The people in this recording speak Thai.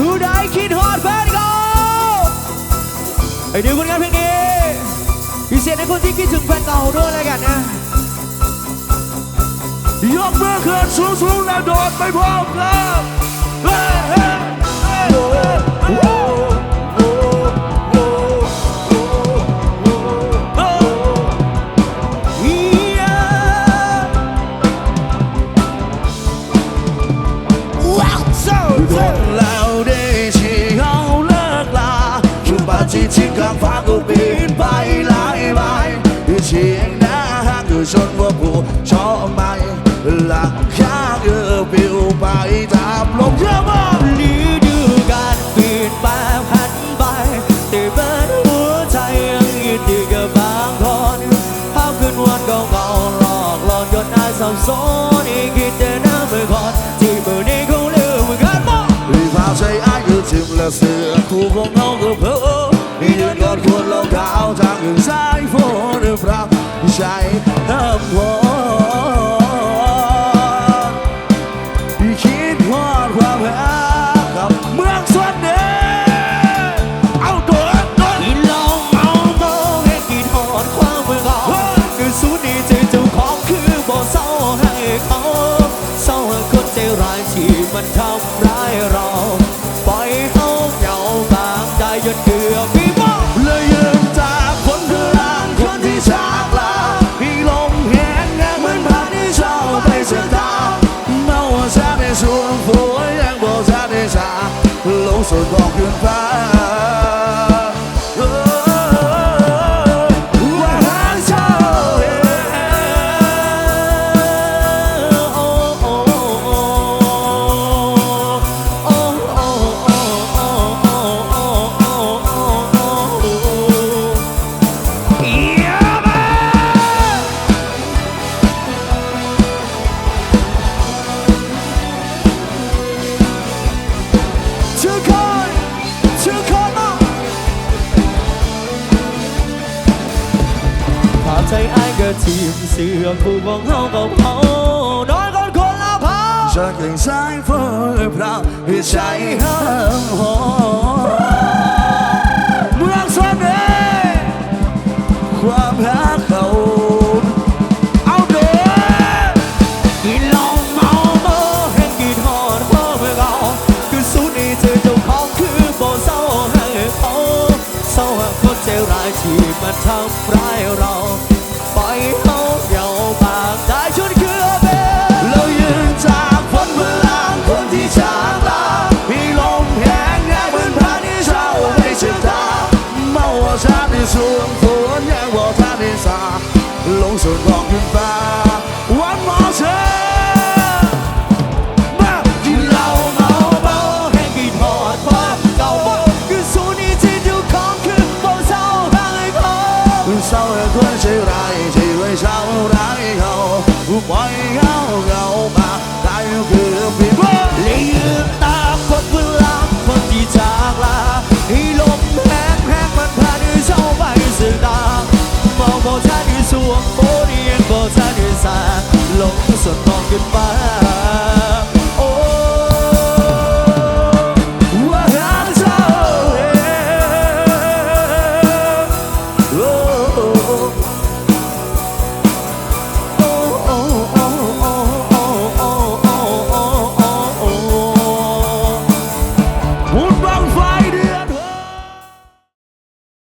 ผู้ใดคิดฮอดแฟนเก่าไอเดูผลงานเพลงนี้พิเศษในคนที่คิดถึงแฟนเก่าด้วยแล้วกันนะ ยกมือขึ้นสูงๆแล้วโดดไปพร้อมกันเอบาจีที่กลางฟ้าก็บินไปหลายใบเชียงนะฮักคือชนว่าผู้ชอบไหมหลักข้างเออปิวไปตามลมเยอะมากฤดูการปลี่ยนแปลงผันไปแต่เบิดหัวใจยังยึดติดกับบางคนภาพคืนวันเก่าๆหลอกหลอนจนน่าสับสนอีกคิดแต่น้ำเมื่อก่อนที่เมื่อนี้เขาลืมกันหมดรีพาใช้ไอ้คือทิมและเสือคู่ของเขาคือเพอ นี่ยืนกอดคนเรา ลงสุ ทีมเสือคู่ของเฮาก็เผาน้อยคนคนละเผาฉันเก่งสายฝนพราวให้ใจห้ามหอเมืองสวนเดความรักเขาเอาเด้อกินเหล้าเมาเมาเห็นกินหอดพ่อเมื่อเก่าคือสูนีเจอเจ้าของคือบ่เศร้าให้เขาเศร้าให้คนใจร้ายที่มันทำร้ายเรา ปล่อยเขาเหงาบางใจจนเกือเบเรายืนจากคนพลังคนที่จากลามีลมแห้งแห้งเหมือนพาที่เช่าไม่เชื่อตาเมาว่าชาที่สวงฝนยังบอทาที่สาลงสุดบอกขึ้นฟ้า ปล่อยเขาเงามาตายคือปีบเลยยืนตาคนพลักคนที่จากลาให้ลมแห้งแห้งมันพาด้วยเศร้าไปสึกดามองบ่ทันที่สวงโบนี่ยังบ่ทันที่สาลงสุดมองขึ้นฟ้า